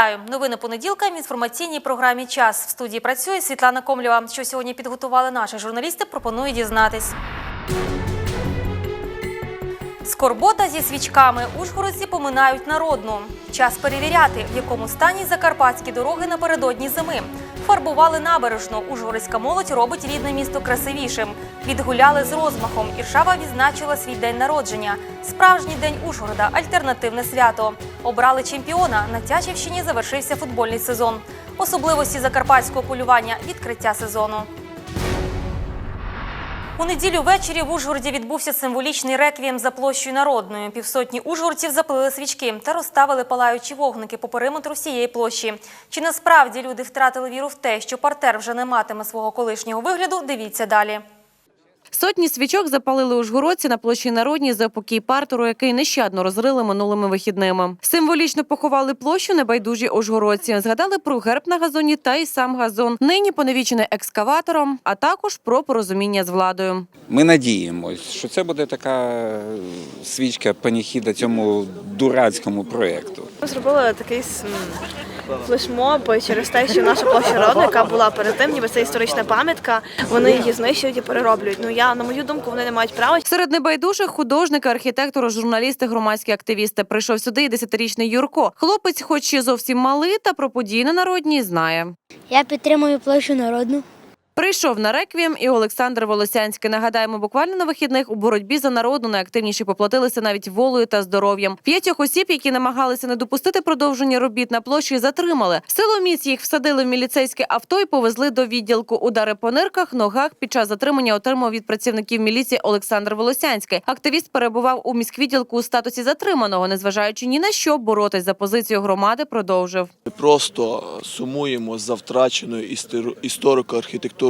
Вітаю! Новини понеділка в інформаційній програмі Час. В студії працює Світлана Комлєва. Що сьогодні підготували наші журналісти, пропоную дізнатись. Скорбота зі свічками. Ужгородці поминають народну. Час перевіряти, в якому стані закарпатські дороги напередодні зими. Фарбували набережну. Ужгородська молодь робить рідне місто красивішим. Відгуляли з розмахом. Іршава відзначила свій день народження. Справжній день Ужгорода альтернативне свято. Обрали чемпіона. На Тячівщині завершився футбольний сезон. Особливості закарпатського полювання відкриття сезону. У неділю ввечері в Ужгороді відбувся символічний реквієм за площею народною. Півсотні ужгородців запалили свічки та розставили палаючі вогники по периметру всієї площі. Чи насправді люди втратили віру в те, що партер вже не матиме свого колишнього вигляду? Дивіться далі. Сотні свічок запалили ужгородці на площі Народній за покій партеру, який нещадно розрили минулими вихідними. Символічно поховали площу небайдужі ужгородці. Згадали про герб на газоні та й сам газон, нині поневічений екскаватором, а також про порозуміння з владою. Ми надіємось, що це буде така е, свічка паніхіда цьому дурацькому проєкту. Ми зробили такий флешмоб через те, що наша площа роду, яка була перед тим, ніби це історична пам'ятка, вони її знищують і перероблюють. Ну я на мою думку, вони не мають права. Серед небайдужих художники, архітектори, журналісти, громадські активісти. Прийшов сюди і десятирічний Юрко. Хлопець, хоч і зовсім малий, та про події на народні знає. Я підтримую площу народну. Прийшов на реквієм і Олександр Волосянський. Нагадаємо, буквально на вихідних у боротьбі за народу найактивніші поплатилися навіть волею та здоров'ям. П'ятьох осіб, які намагалися не допустити продовження робіт на площі, затримали. Силоміць їх всадили в міліцейське авто і повезли до відділку. Удари по нирках, ногах під час затримання отримав від працівників міліції Олександр Волосянський. Активіст перебував у міськвідділку у статусі затриманого, незважаючи ні на що боротись за позицію громади, продовжив. Ми просто сумуємо за втраченою істору-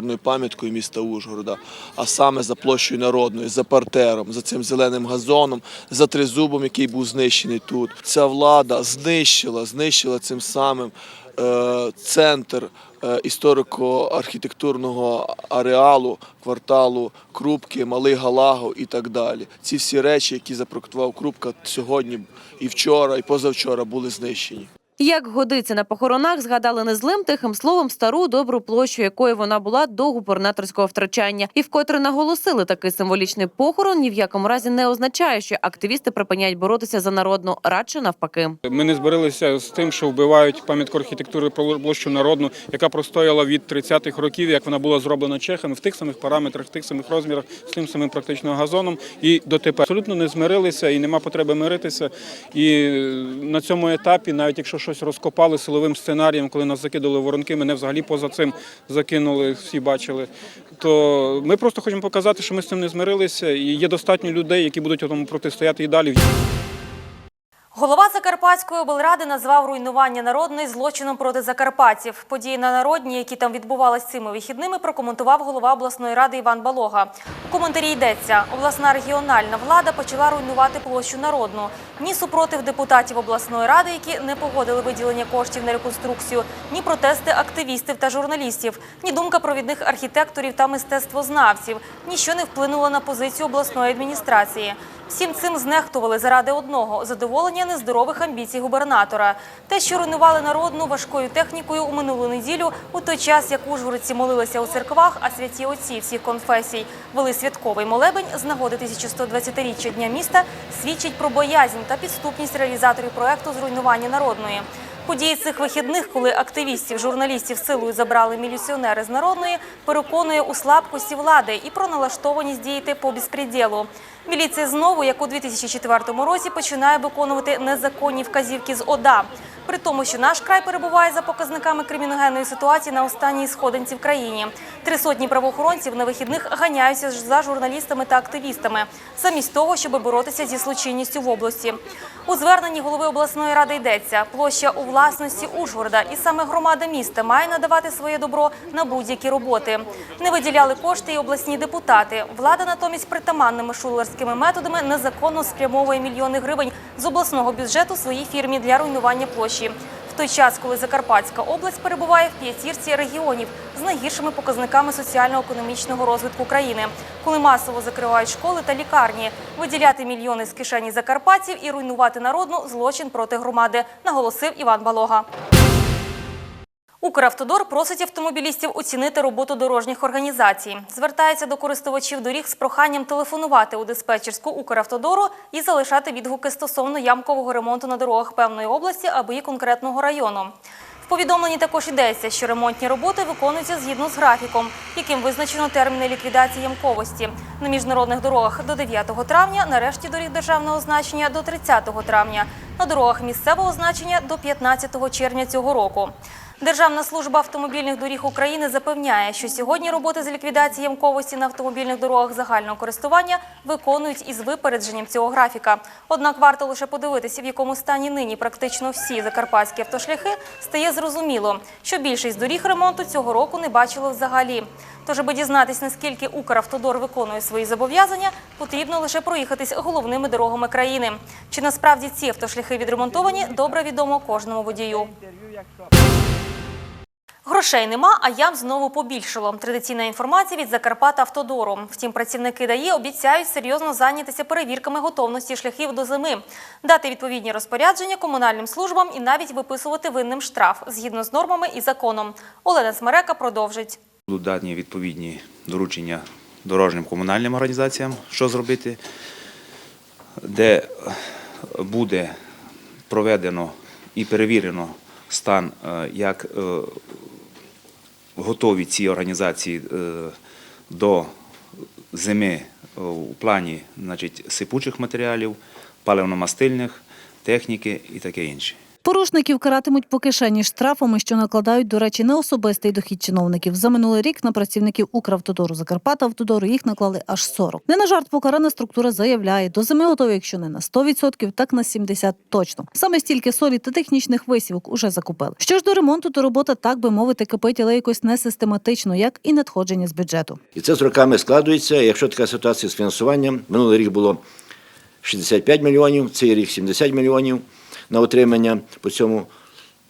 історико-архітектурною пам'яткою міста Ужгорода, а саме за площею народною, за партером, за цим зеленим газоном, за тризубом, який був знищений тут. Ця влада знищила, знищила цим самим е, центр е, історико-архітектурного ареалу, кварталу Крупки, Малий Галаго і так далі. Ці всі речі, які запроектував Крупка сьогодні і вчора, і позавчора були знищені. Як годиться на похоронах, згадали незлим тихим словом стару добру площу, якою вона була до губернаторського втрачання, і вкотре наголосили, такий символічний похорон ні в якому разі не означає, що активісти припиняють боротися за народну, радше навпаки. Ми не зберилися з тим, що вбивають пам'ятку архітектури площу народну, яка простояла від 30-х років, як вона була зроблена чехами в тих самих параметрах, в тих самих розмірах, з тим самим практично газоном. І дотепер абсолютно не змирилися і нема потреби миритися. І е, на цьому етапі, навіть якщо щось розкопали силовим сценарієм, коли нас закидали воронки, мене взагалі поза цим закинули, всі бачили. То ми просто хочемо показати, що ми з цим не змирилися, і є достатньо людей, які будуть тому протистояти і далі. Голова Закарпатської облради назвав руйнування народної злочином проти закарпатців. Події на народні, які там відбувалися цими вихідними, прокоментував голова обласної ради Іван Балога. У коментарі йдеться: обласна регіональна влада почала руйнувати площу народну. Ні супротив депутатів обласної ради, які не погодили виділення коштів на реконструкцію, ні протести активістів та журналістів, ні думка провідних архітекторів та мистецтвознавців. Ніщо не вплинуло на позицію обласної адміністрації. Всім цим знехтували заради одного задоволення нездорових амбіцій губернатора. Те, що руйнували народну важкою технікою у минулу неділю, у той час як ужгородці молилися у церквах, а святі отці всіх конфесій вели святковий молебень з нагоди 1120-річчя дня міста, свідчить про боязнь та підступність реалізаторів проекту зруйнування народної. Події цих вихідних, коли активістів, журналістів силою забрали міліціонери з народної, переконує у слабкості влади і про налаштованість діяти по безпреділу. Міліція знову, як у 2004 році, починає виконувати незаконні вказівки з ОДА. При тому, що наш край перебуває за показниками криміногенної ситуації на останній сходинці в країні. Три сотні правоохоронців на вихідних ганяються за журналістами та активістами, замість того, щоб боротися зі злочинністю в області. У зверненні голови обласної ради йдеться: площа у власності Ужгорода, і саме громада міста має надавати своє добро на будь-які роботи. Не виділяли кошти і обласні депутати. Влада натомість притаманними шулерськими методами незаконно спрямовує мільйони гривень з обласного бюджету своїй фірмі для руйнування площі. В той час, коли Закарпатська область перебуває в п'ятірці регіонів з найгіршими показниками соціально-економічного розвитку країни, коли масово закривають школи та лікарні, виділяти мільйони з кишені закарпатців і руйнувати народну злочин проти громади, наголосив Іван Балога. Укравтодор просить автомобілістів оцінити роботу дорожніх організацій. Звертається до користувачів доріг з проханням телефонувати у диспетчерську Укравтодору і залишати відгуки стосовно ямкового ремонту на дорогах певної області або і конкретного району. В повідомленні також йдеться, що ремонтні роботи виконуються згідно з графіком, яким визначено терміни ліквідації ямковості на міжнародних дорогах до 9 травня, на решті доріг державного значення до 30 травня, на дорогах місцевого значення до 15 червня цього року. Державна служба автомобільних доріг України запевняє, що сьогодні роботи з ліквідації ямковості на автомобільних дорогах загального користування виконують із випередженням цього графіка. Однак варто лише подивитися, в якому стані нині практично всі закарпатські автошляхи, стає зрозуміло, що більшість доріг ремонту цього року не бачило взагалі. Тож, аби дізнатись, наскільки Укравтодор виконує свої зобов'язання, потрібно лише проїхатись головними дорогами країни. Чи насправді ці автошляхи відремонтовані, добре відомо кожному водію. Грошей нема, а ям знову побільшало. Традиційна інформація від Закарпата Автодору. Втім, працівники ДАІ обіцяють серйозно зайнятися перевірками готовності шляхів до зими, дати відповідні розпорядження комунальним службам і навіть виписувати винним штраф згідно з нормами і законом. Олена Смерека продовжить. Будуть дані відповідні доручення дорожнім комунальним організаціям, що зробити, де буде проведено і перевірено стан, е, як е, готові ці організації е, до зими у плані значить, сипучих матеріалів, паливно-мастильних, техніки і таке інше. Порушників каратимуть по кишені штрафами, що накладають, до речі, на особистий дохід чиновників. За минулий рік на працівників Укравтодору Закарпата Автодору їх наклали аж 40. Не на жарт покарана структура заявляє, до зими готові, якщо не на 100%, так на 70% точно. Саме стільки солі та технічних висівок уже закупили. Що ж до ремонту, то робота, так би мовити, кипить, але якось не систематично, як і надходження з бюджету. І це з роками складується. Якщо така ситуація з фінансуванням, минулий рік було 65 мільйонів, цей рік 70 мільйонів на отримання по цьому.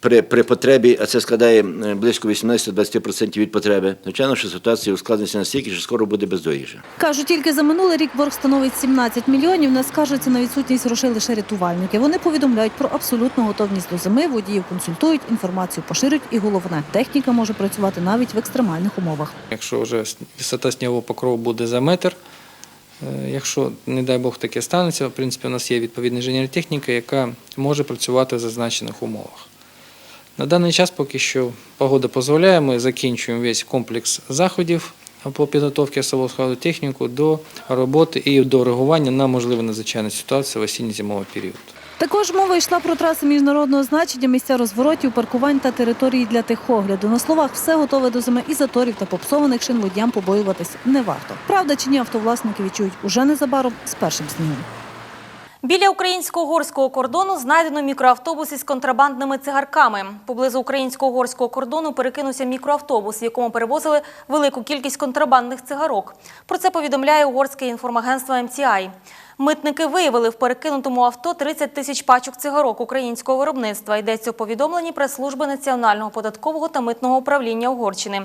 При, при потребі, а це складає е, близько 18-20% від потреби. Звичайно, що ситуація ускладниться настільки, що скоро буде бездоріжжя. Кажуть, тільки за минулий рік борг становить 17 мільйонів. Не скаржаться на відсутність грошей лише рятувальники. Вони повідомляють про абсолютну готовність до зими. Водіїв консультують, інформацію поширюють, і головне, техніка може працювати навіть в екстремальних умовах. Якщо вже висота снігового покрову буде за метр, якщо, не дай Бог, таке станеться, в принципі, у нас є відповідна інженер-техніка, яка може працювати в зазначених умовах. На даний час поки що погода дозволяє, ми закінчуємо весь комплекс заходів по підготовці особового техніку до роботи і до реагування на можливі надзвичайні ситуації в осінньо-зимовий період. Також мова йшла про траси міжнародного значення, місця розворотів, паркувань та території для техогляду. На словах все готове до зими і заторів та попсованих шин водіям побоюватись не варто. Правда чи ні, автовласники відчують уже незабаром з першим снігом. Біля українсько-угорського кордону знайдено мікроавтобус із контрабандними цигарками. Поблизу українсько-угорського кордону перекинувся мікроавтобус, в якому перевозили велику кількість контрабандних цигарок. Про це повідомляє угорське інформагентство MTI. Митники виявили в перекинутому авто 30 тисяч пачок цигарок українського виробництва. Йдеться у повідомленні прес-служби Національного податкового та митного управління Угорщини.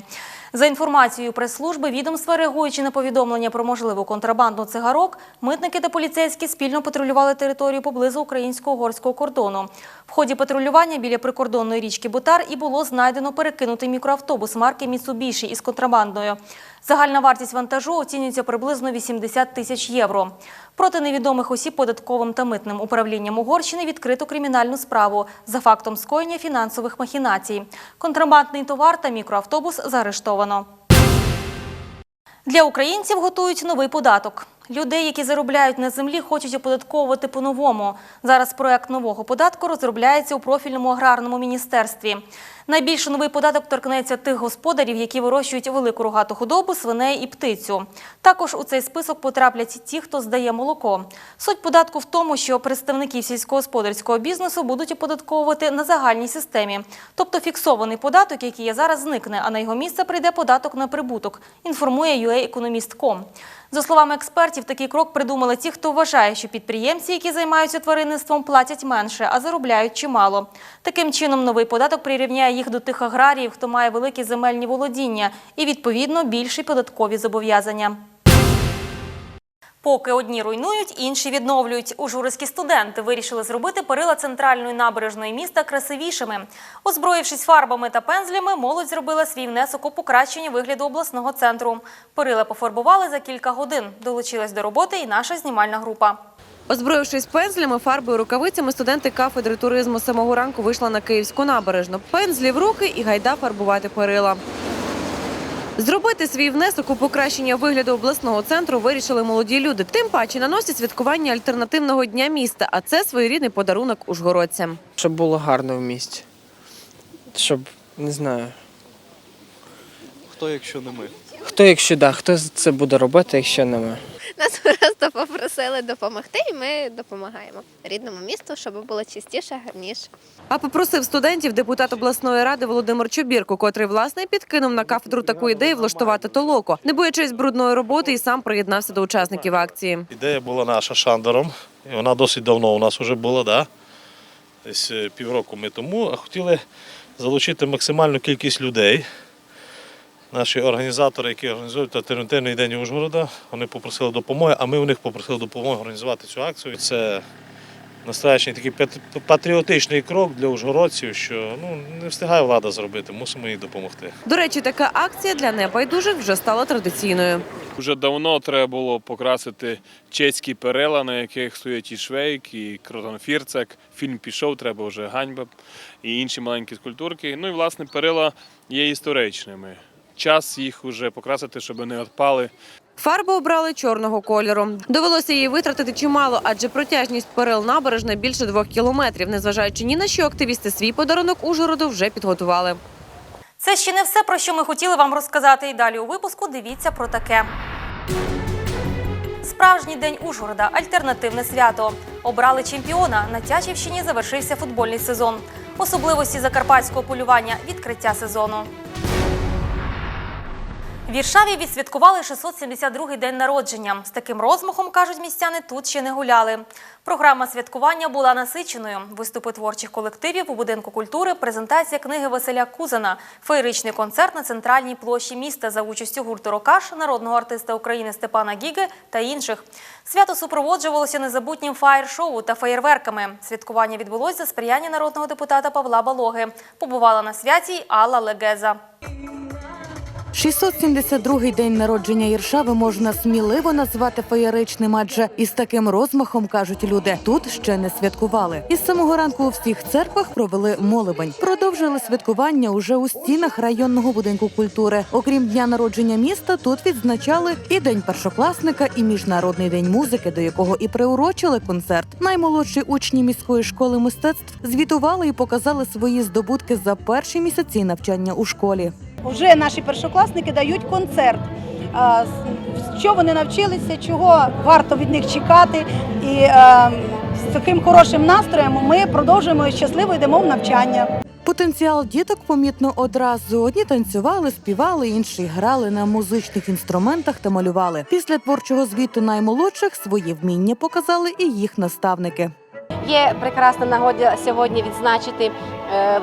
За інформацією прес-служби відомства, реагуючи на повідомлення про можливу контрабанду цигарок, митники та поліцейські спільно патрулювали територію поблизу українсько-угорського кордону. В ході патрулювання біля прикордонної річки Бутар і було знайдено перекинутий мікроавтобус марки Mitsubishi із контрабандою. Загальна вартість вантажу оцінюється приблизно 80 тисяч євро. Проти невідомих осіб податковим та митним управлінням Угорщини відкрито кримінальну справу за фактом скоєння фінансових махінацій. Контрабандний товар та мікроавтобус заарештовано. Для українців готують новий податок. Людей, які заробляють на землі, хочуть оподатковувати по-новому. Зараз проект нового податку розробляється у профільному аграрному міністерстві. Найбільше новий податок торкнеться тих господарів, які вирощують велику рогату худобу, свиней і птицю. Також у цей список потраплять ті, хто здає молоко. Суть податку в тому, що представників сільськогосподарського бізнесу будуть оподатковувати на загальній системі. Тобто фіксований податок, який є зараз, зникне, а на його місце прийде податок на прибуток, інформує UA-Economist.com. За словами експертів, такий крок придумали ті, хто вважає, що підприємці, які займаються тваринництвом, платять менше, а заробляють чимало. Таким чином, новий податок прирівняє їх до тих аграріїв, хто має великі земельні володіння і, відповідно, більші податкові зобов'язання. Поки одні руйнують, інші відновлюють. Ужгородські студенти вирішили зробити перила центральної набережної міста красивішими. Озброївшись фарбами та пензлями, молодь зробила свій внесок у покращення вигляду обласного центру. Перила пофарбували за кілька годин. Долучилась до роботи і наша знімальна група. Озброївшись пензлями, фарбою, рукавицями, студенти кафедри туризму самого ранку вийшли на київську набережну. Пензлі в руки і гайда фарбувати перила. Зробити свій внесок у покращення вигляду обласного центру вирішили молоді люди. Тим паче на носі святкування альтернативного дня міста, а це своєрідний подарунок ужгородцям. Щоб було гарно в місті. Щоб, не знаю. Хто, якщо не ми? Хто, якщо да, хто це буде робити, якщо не ми? Нас просто попросили допомогти, і ми допомагаємо рідному місту, щоб було чистіше, гарніше. А попросив студентів депутат обласної ради Володимир Чубірко, котрий власне підкинув на кафедру таку ідею влаштувати толоко. Не боячись брудної роботи, і сам приєднався до учасників акції. Ідея була наша Шандором, і вона досить давно у нас вже була, да? десь е, півроку ми тому, а хотіли залучити максимальну кількість людей. Наші організатори, які організують альтернативний день Ужгорода, вони попросили допомоги, а ми у них попросили допомоги організувати цю акцію. Це настоящий такий патріотичний крок для ужгородців, що ну, не встигає влада зробити, мусимо їй допомогти. До речі, така акція для небайдужих вже стала традиційною. Вже давно треба було покрасити чеські перила, на яких стоять і Швейк, і Кротонфірцек. Фільм пішов, треба вже ганьба і інші маленькі скульптурки. Ну і власне перила є історичними. Час їх вже покрасити, щоб не відпали. Фарбу обрали чорного кольору. Довелося її витратити чимало, адже протяжність перил набережної більше двох кілометрів. Незважаючи ні на що, активісти свій подарунок Ужгороду вже підготували. Це ще не все, про що ми хотіли вам розказати. І далі у випуску дивіться про таке. Справжній день Ужгорода альтернативне свято. Обрали чемпіона. На Тячівщині завершився футбольний сезон. Особливості закарпатського полювання відкриття сезону. Віршаві відсвяткували 672-й день народження. З таким розмахом, кажуть містяни, тут ще не гуляли. Програма святкування була насиченою. Виступи творчих колективів у будинку культури, презентація книги Василя Кузана, феєричний концерт на центральній площі міста за участю гурту Рокаш, народного артиста України Степана Гіги та інших. Свято супроводжувалося незабутнім фаєр-шоу та феєрверками. Святкування відбулося за сприяння народного депутата Павла Балоги. Побувала на святі Алла Легеза. 672-й день народження Іршави можна сміливо назвати феєричним, адже із таким розмахом кажуть люди, тут ще не святкували. Із самого ранку у всіх церквах провели молебень. Продовжили святкування уже у стінах районного будинку культури. Окрім дня народження міста, тут відзначали і день першокласника, і міжнародний день музики, до якого і приурочили концерт. Наймолодші учні міської школи мистецтв звітували і показали свої здобутки за перші місяці навчання у школі. Вже наші першокласники дають концерт. Що вони навчилися, чого варто від них чекати. І е, з таким хорошим настроєм ми продовжуємо щасливо йдемо в навчання. Потенціал діток помітно одразу. Одні танцювали, співали, інші грали на музичних інструментах та малювали. Після творчого звіту наймолодших свої вміння показали і їх наставники. Є прекрасна нагода сьогодні відзначити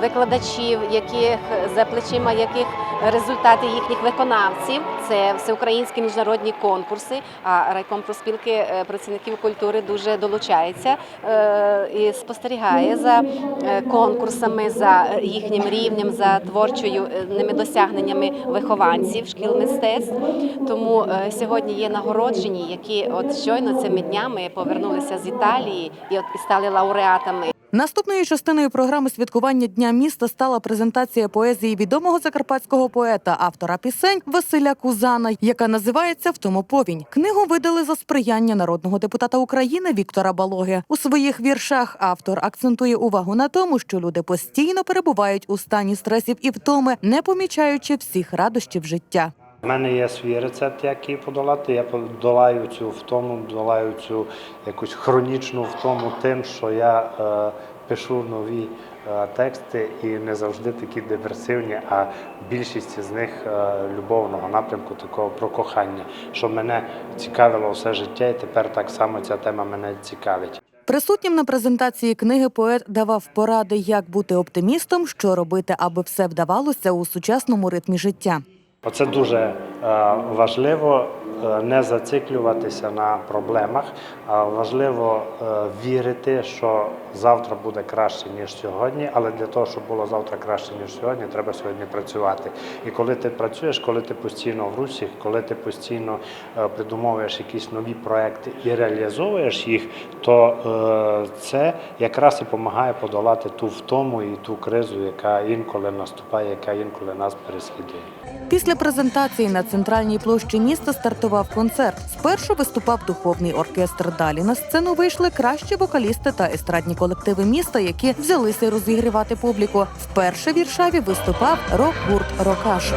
викладачів, яких за плечима яких результати їхніх виконавців. Це всеукраїнські міжнародні конкурси. А райком проспілки е, працівників культури дуже долучається е, і спостерігає за е, конкурсами, за їхнім рівнем, за творчою е, ними досягненнями вихованців шкіл мистецтв. Тому е, сьогодні є нагороджені, які от щойно цими днями повернулися з Італії і от і стали лауреатами. Наступною частиною програми святкування Дня міста стала презентація поезії відомого закарпатського поета, автора пісень Василя Кузана, яка називається «Втому повінь». Книгу видали за сприяння народного депутата України Віктора Балоги. У своїх віршах автор акцентує увагу на тому, що люди постійно перебувають у стані стресів і втоми, не помічаючи всіх радощів життя. У мене є свій рецепт, як її подолати. Я подолаю цю втому, долаю цю якусь хронічну втому тим, що я е, пишу нові е, тексти і не завжди такі депресивні, а більшість з них е, любовного напрямку, такого про кохання, що мене цікавило все життя, і тепер так само ця тема мене цікавить. Присутнім на презентації книги поет давав поради, як бути оптимістом, що робити, аби все вдавалося у сучасному ритмі життя. Оце дуже е, важливо е, не зациклюватися на проблемах, а важливо е, вірити, що завтра буде краще ніж сьогодні. Але для того, щоб було завтра краще ніж сьогодні, треба сьогодні працювати. І коли ти працюєш, коли ти постійно в русі, коли ти постійно придумовуєш якісь нові проекти і реалізовуєш їх, то це якраз і допомагає подолати ту втому і ту кризу, яка інколи наступає, яка інколи нас переслідує. Після презентації на центральній площі міста стартував концерт. Спершу виступав духовний оркестр. Далі на сцену вийшли кращі вокалісти та естрадні колективи міста, які взялися розігрівати публіку. Вперше в Віршаві виступав рок-гурт Рокаш.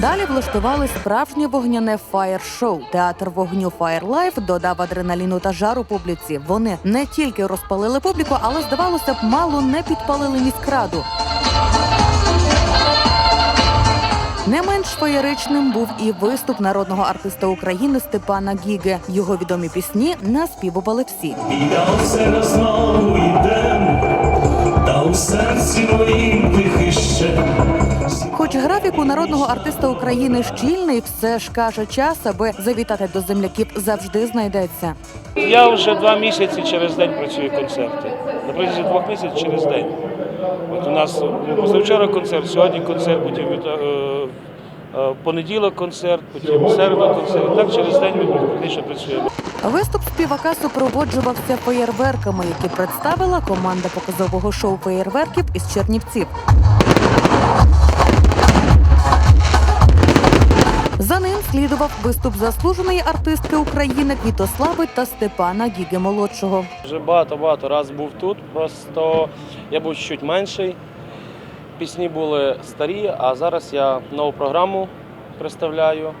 Далі влаштували справжнє вогняне фаєр-шоу. Театр вогню Life додав адреналіну та жару публіці. Вони не тільки розпалили публіку, але здавалося б, мало не підпалили міськраду. Не менш феєричним був і виступ народного артиста України Степана Гіге. Його відомі пісні наспівували всі. Я все знову йдем, та у серці моїм тихий ще. Хоч графік у народного артиста України щільний, все ж каже час, аби завітати до земляків завжди знайдеться. Я вже два місяці через день працюю концерти. На протязі двох місяців через день. От у нас позавчора концерт, сьогодні концерт, потім е, е, понеділок концерт, потім середа концерт. Так через день ми практично працюємо. Виступ співака супроводжувався феєрверками, які представила команда показового шоу феєрверків із Чернівців. За слідував виступ заслуженої артистки України Квітослави та Степана Гіги молодшого. Вже багато-багато раз був тут, просто я був чуть менший. Пісні були старі, а зараз я нову програму представляю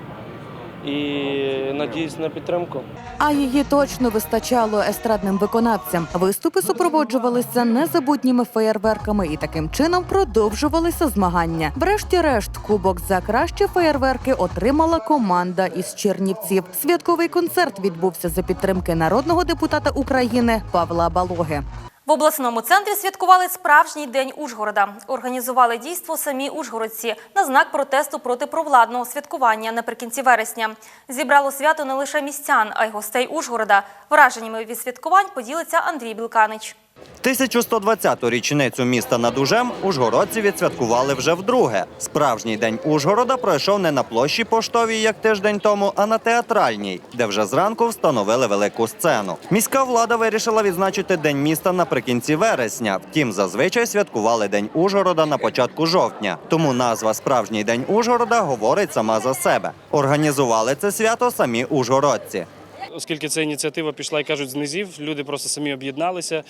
і надіюсь на підтримку. А її точно вистачало естрадним виконавцям. Виступи супроводжувалися незабутніми феєрверками і таким чином продовжувалися змагання. Врешті-решт, кубок за кращі феєрверки отримала команда із Чернівців. Святковий концерт відбувся за підтримки народного депутата України Павла Балоги. В обласному центрі святкували справжній день Ужгорода. Організували дійство самі ужгородці на знак протесту проти провладного святкування наприкінці вересня. Зібрало свято не лише містян, а й гостей Ужгорода. Враженнями від святкувань поділиться Андрій Білканич. 1120-ту річницю міста над Ужем ужгородці відсвяткували вже вдруге. Справжній день Ужгорода пройшов не на площі поштовій, як тиждень тому, а на театральній, де вже зранку встановили велику сцену. Міська влада вирішила відзначити день міста наприкінці вересня. Втім, зазвичай святкували день Ужгорода на початку жовтня. Тому назва Справжній день Ужгорода говорить сама за себе. Організували це свято самі ужгородці. Оскільки ця ініціатива пішла, як кажуть, з низів, люди просто самі об'єдналися.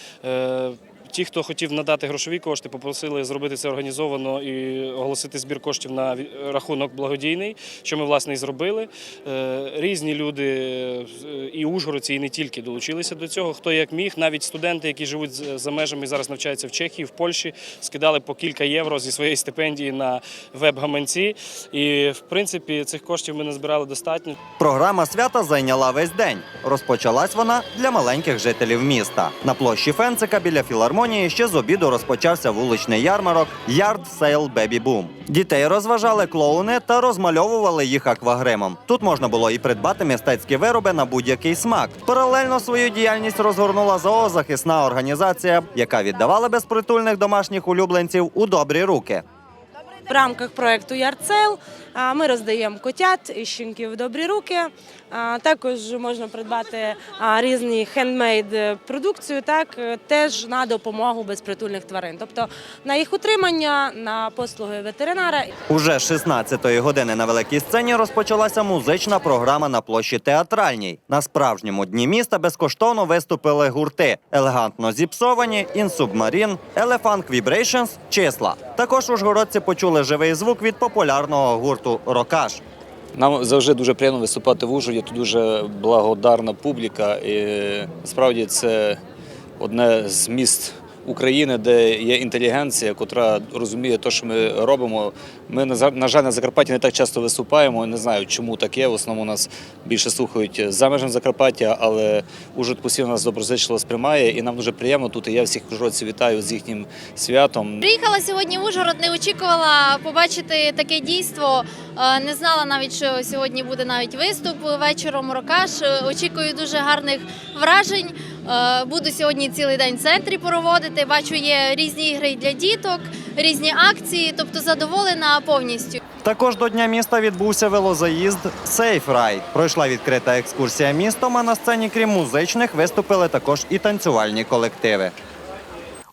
Ті, хто хотів надати грошові кошти, попросили зробити це організовано і оголосити збір коштів на рахунок благодійний, що ми власне і зробили. Е, Різні люди е, і ужгородці, і не тільки долучилися до цього. Хто як міг, навіть студенти, які живуть за межами зараз навчаються в Чехії, в Польщі, скидали по кілька євро зі своєї стипендії на веб-гаманці. І в принципі цих коштів ми назбирали достатньо. Програма свята зайняла весь день. Розпочалась вона для маленьких жителів міста. На площі Фенцика біля філармонії ще з обіду розпочався вуличний ярмарок Yard Sale Baby Boom. Дітей розважали клоуни та розмальовували їх аквагримом. Тут можна було і придбати мистецькі вироби на будь-який смак. Паралельно свою діяльність розгорнула зоозахисна організація, яка віддавала безпритульних домашніх улюбленців у добрі руки. В рамках проекту Ярцел ми роздаємо котят і щенків в добрі руки. Також можна придбати різні хендмейд продукцію, так е, теж на допомогу безпритульних тварин, тобто на їх утримання, на послуги ветеринара. Уже з 16-ї години на великій сцені розпочалася музична програма на площі театральній. На справжньому дні міста безкоштовно виступили гурти елегантно зіпсовані, інсубмарін, Elephant Vibrations, числа. Також ужгородці почули живий звук від популярного гурту Рокаш. Нам завжди дуже приємно виступати в Ужгороді, тут дуже благодарна публіка. І справді це одне з міст України, де є інтелігенція, котра розуміє те, що ми робимо. Ми на жаль на Закарпатті не так часто виступаємо. Не знаю, чому таке. В основному нас більше слухають за межами Закарпаття, але Ужгород постійно нас доброзичливо сприймає, і нам дуже приємно тут. І я всіх ужгородців вітаю з їхнім святом. Приїхала сьогодні в Ужгород, не очікувала побачити таке дійство. Е, Не знала навіть, що сьогодні буде навіть виступ вечором рокаш. Е, Очікую дуже гарних вражень. Е, Буду сьогодні цілий день в центрі проводити. Бачу, є різні ігри для діток, різні акції, тобто задоволена повністю. Також до Дня міста відбувся велозаїзд Safe Ride. Пройшла відкрита екскурсія містом, а на сцені, крім музичних, виступили також і танцювальні колективи.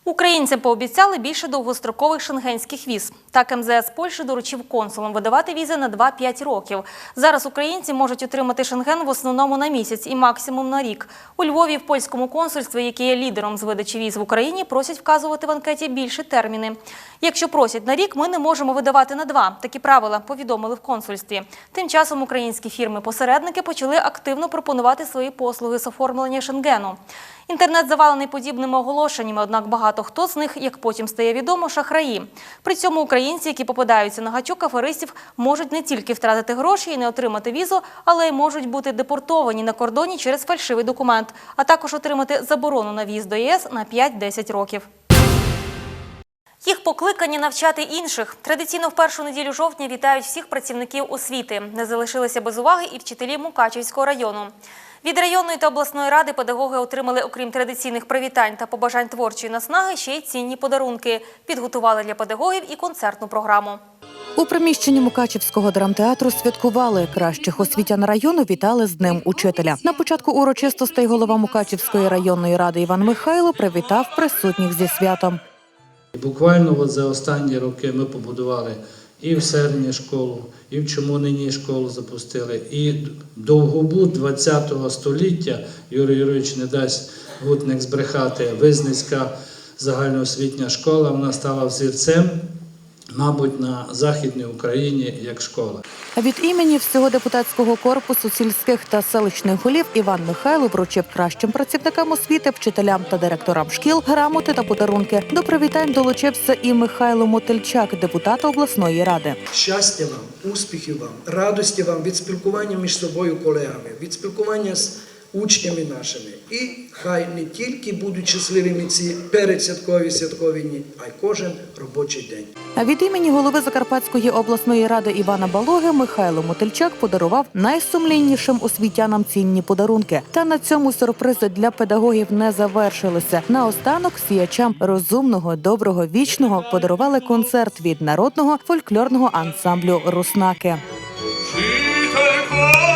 Українцям пообіцяли більше довгострокових шенгенських віз. Так МЗС Польщі доручив консулам видавати візи на 2-5 років. Зараз українці можуть отримати шенген в основному на місяць і максимум на рік. У Львові в польському консульстві, яке є лідером з видачі віз в Україні, просять вказувати в анкеті більші терміни. Якщо просять на рік, ми не можемо видавати на два. Такі правила повідомили в консульстві. Тим часом українські фірми-посередники почали активно пропонувати свої послуги з оформлення шенгену. Інтернет завалений подібними оголошеннями, однак багато хто з них, як потім стає відомо, шахраї. При цьому українці, які попадаються на гачок аферистів, можуть не тільки втратити гроші і не отримати візу, але й можуть бути депортовані на кордоні через фальшивий документ, а також отримати заборону на в'їзд до ЄС на 5-10 років. Їх покликані навчати інших. Традиційно в першу неділю жовтня вітають всіх працівників освіти. Не залишилися без уваги і вчителі Мукачівського району. Від районної та обласної ради педагоги отримали, окрім традиційних привітань та побажань творчої наснаги, ще й цінні подарунки. Підготували для педагогів і концертну програму. У приміщенні Мукачівського драмтеатру святкували кращих освітян району. Вітали з днем учителя. На початку урочистостей голова Мукачівської районної ради Іван Михайло привітав присутніх зі святом. Буквально от за останні роки ми побудували і в Серні школу, і в Чомонині школу запустили, і довгобуд 20 століття Юрій Юрійович не дасть гутник збрехати. Визницька загальноосвітня школа вона стала взірцем, мабуть, на Західній Україні як школа. Від імені всього депутатського корпусу сільських та селищних голів Іван Михайло вручив кращим працівникам освіти, вчителям та директорам шкіл грамоти та подарунки. До привітань долучився і Михайло Мотильчак, депутат обласної ради. Щастя вам, успіхів вам, радості вам від спілкування між собою колегами, від спілкування з учнями нашими. І хай не тільки будуть щасливими ці передсвяткові святкові дні, а й кожен робочий день. А від імені голови Закарпатської обласної ради Івана Балоги Михайло Мотильчак подарував найсумліннішим освітянам цінні подарунки. Та на цьому сюрпризи для педагогів не завершилися. Наостанок сіячам розумного, доброго, вічного подарували концерт від народного фольклорного ансамблю Руснаки. Вчителько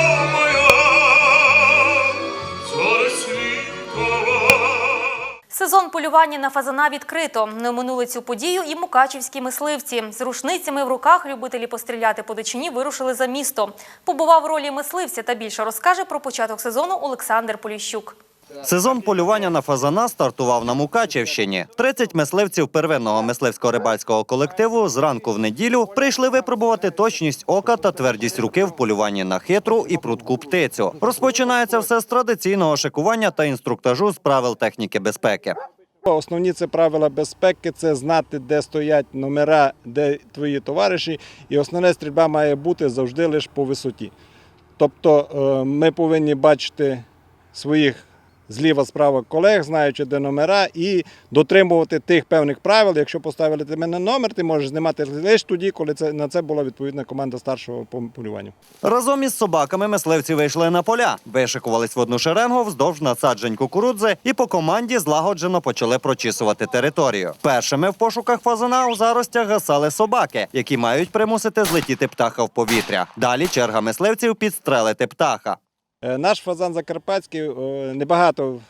Сезон полювання на фазана відкрито. Не минули цю подію і мукачівські мисливці. З рушницями в руках любителі постріляти по дичині вирушили за місто. Побував в ролі мисливця та більше розкаже про початок сезону Олександр Поліщук. Сезон полювання на фазана стартував на Мукачівщині. 30 мисливців первинного мисливсько-рибальського колективу зранку в неділю прийшли випробувати точність ока та твердість руки в полюванні на хитру і прудку птицю. Розпочинається все з традиційного шикування та інструктажу з правил техніки безпеки. Основні це правила безпеки, це знати, де стоять номера, де твої товариші. І основне стрільба має бути завжди лише по висоті. Тобто е, ми повинні бачити своїх зліва справа колег, знаючи, де номера, і дотримувати тих певних правил. Якщо поставили тебе на номер, ти можеш знімати лише тоді, коли це на це була відповідна команда старшого по полюванню. Разом із собаками мисливці вийшли на поля, вишикувались в одну шеренгу вздовж насаджень кукурудзи і по команді злагоджено почали прочісувати територію. Першими в пошуках фазана у заростях гасали собаки, які мають примусити злетіти птаха в повітря. Далі черга мисливців підстрелити птаха. Е, Наш фазан закарпатський, е, небагато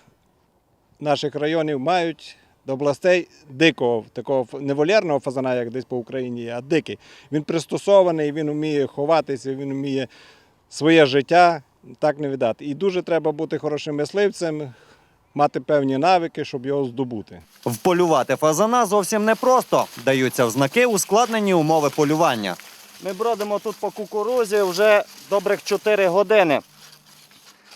наших районів мають до областей дикого, такого не вольєрного фазана, як десь по Україні, а дикий. Він пристосований, він вміє ховатися, він вміє своє життя так не віддати. І дуже треба бути хорошим мисливцем, мати певні навики, щоб його здобути. Вполювати фазана зовсім непросто. Даються в знаки ускладнені умови полювання. Ми бродимо тут по кукурузі вже добрих 4 години.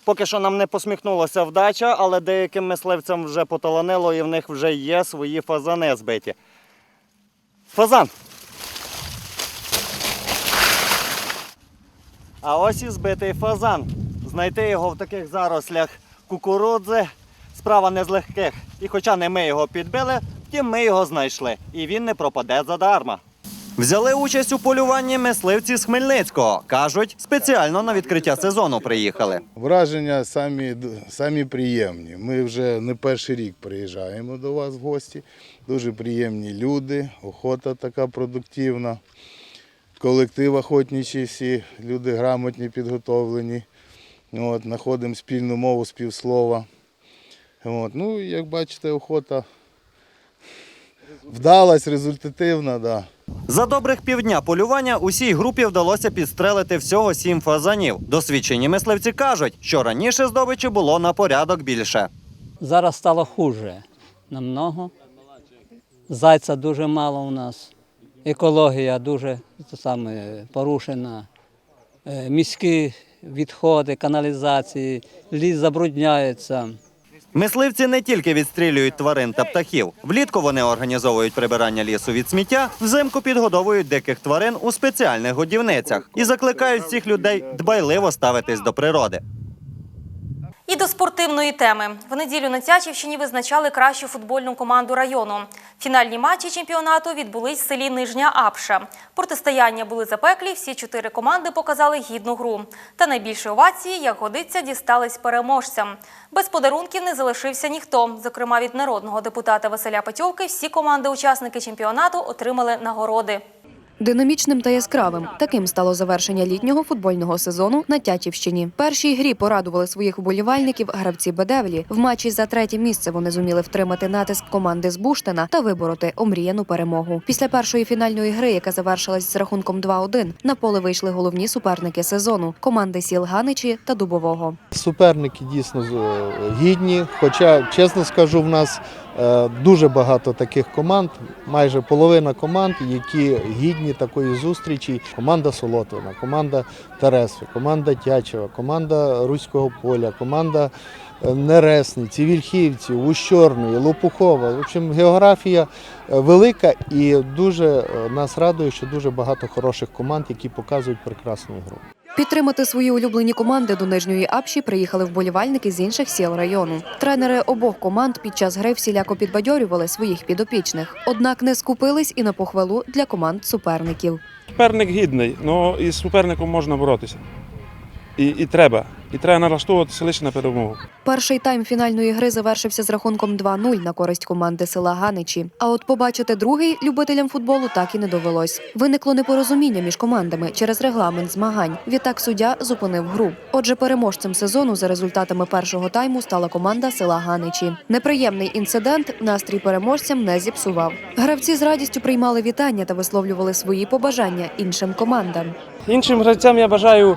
Поки що нам не посміхнулася вдача, але деяким мисливцям вже поталанило і в них вже є свої фазани збиті. Фазан. А ось і збитий фазан. Знайти його в таких зарослях кукурудзи справа не з легких. І хоча не ми його підбили, втім ми його знайшли. І він не пропаде задарма. Взяли участь у полюванні мисливці з Хмельницького. Кажуть, спеціально на відкриття сезону приїхали. Враження самі, самі приємні. Ми вже не перший рік приїжджаємо до вас в гості. Дуже приємні люди, охота така продуктивна. Колектив охотничий, всі люди грамотні, підготовлені. От, знаходимо спільну мову, співслова. От, ну, як бачите, охота вдалась, результативна. Да. За добрих півдня полювання усій групі вдалося підстрелити всього сім фазанів. Досвідчені мисливці кажуть, що раніше здобичі було на порядок більше. Зараз стало хуже намного. Зайця дуже мало у нас. Екологія дуже саме, порушена. Е, Міські відходи, каналізації, ліс забрудняється. Мисливці не тільки відстрілюють тварин та птахів. Влітку вони організовують прибирання лісу від сміття, взимку підгодовують диких тварин у спеціальних годівницях і закликають всіх людей дбайливо ставитись до природи. І до спортивної теми. В неділю на Тячівщині визначали кращу футбольну команду району. Фінальні матчі чемпіонату відбулись в селі Нижня Апша. Протистояння були запеклі, всі чотири команди показали гідну гру. Та найбільші овації, як годиться, дістались переможцям. Без подарунків не залишився ніхто. Зокрема, від народного депутата Василя Петьовки всі команди-учасники чемпіонату отримали нагороди. Динамічним та яскравим таким стало завершення літнього футбольного сезону на Тячівщині. Першій грі порадували своїх вболівальників гравці Бедевлі. В матчі за третє місце вони зуміли втримати натиск команди з Буштина та вибороти омріяну перемогу. Після першої фінальної гри, яка завершилась з рахунком 2-1, на поле вийшли головні суперники сезону команди сіл Ганичі та Дубового. Суперники дійсно е, гідні. Хоча, чесно скажу, в нас дуже багато таких команд, майже половина команд, які гідні такої зустрічі. Команда Солотвина, команда Тересви, команда Тячева, команда Руського поля, команда е, Нересниці, Вільхівці, Ущорної, Лопухова. В общем, географія е, велика і дуже е, нас радує, що дуже багато хороших команд, які показують прекрасну гру. Підтримати свої улюблені команди до нижньої апші приїхали вболівальники з інших сіл району. Тренери обох команд під час гри всіляко підбадьорювали своїх підопічних, однак не скупились і на похвалу для команд суперників. Суперник гідний, але із суперником можна боротися. І, і треба. І треба налаштовуватися лише на перемогу. Перший тайм фінальної гри завершився з рахунком 2-0 на користь команди села Ганичі. А от побачити другий любителям футболу так і не довелось. Виникло непорозуміння між командами через регламент змагань. Відтак суддя зупинив гру. Отже, переможцем сезону за результатами першого тайму стала команда села Ганичі. Неприємний інцидент настрій переможцям не зіпсував. Гравці з радістю приймали вітання та висловлювали свої побажання іншим командам. Іншим гравцям я бажаю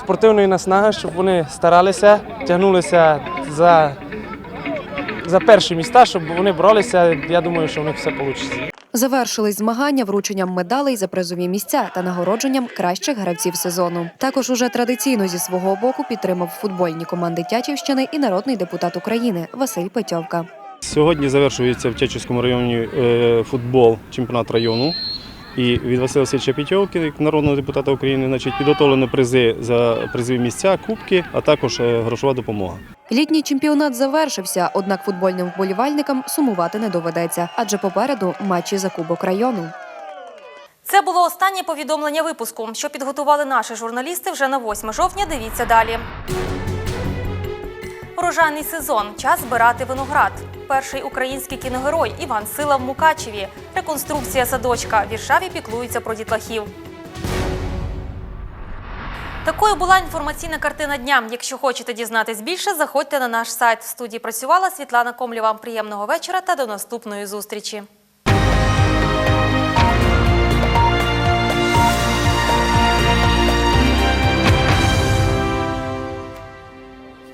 спортивної наснаги, щоб вони старалися, тягнулися за, за перші міста, щоб вони боролися. Я думаю, що у них все вийде. Завершились змагання врученням медалей за призові місця та нагородженням кращих гравців сезону. Також уже традиційно зі свого боку підтримав футбольні команди Тячівщини і народний депутат України Василь Петьовка. Сьогодні завершується в Чечівському районі е, футбол чемпіонат району. І від Василя Васильовича Пітьовки, як народного депутата України, значить, підготовлено призи за призові місця, кубки, а також е, грошова допомога. Літній чемпіонат завершився, однак футбольним вболівальникам сумувати не доведеться, адже попереду матчі за кубок району. Це було останнє повідомлення випуску, що підготували наші журналісти вже на 8 жовтня. Дивіться далі. Урожайний сезон. Час збирати виноград. Перший український кіногерой Іван Сила в Мукачеві. Реконструкція садочка. Віршаві піклуються про дітлахів. Такою була інформаційна картина дня. Якщо хочете дізнатись більше, заходьте на наш сайт. В студії працювала Світлана Комлєва. Приємного вечора та до наступної зустрічі.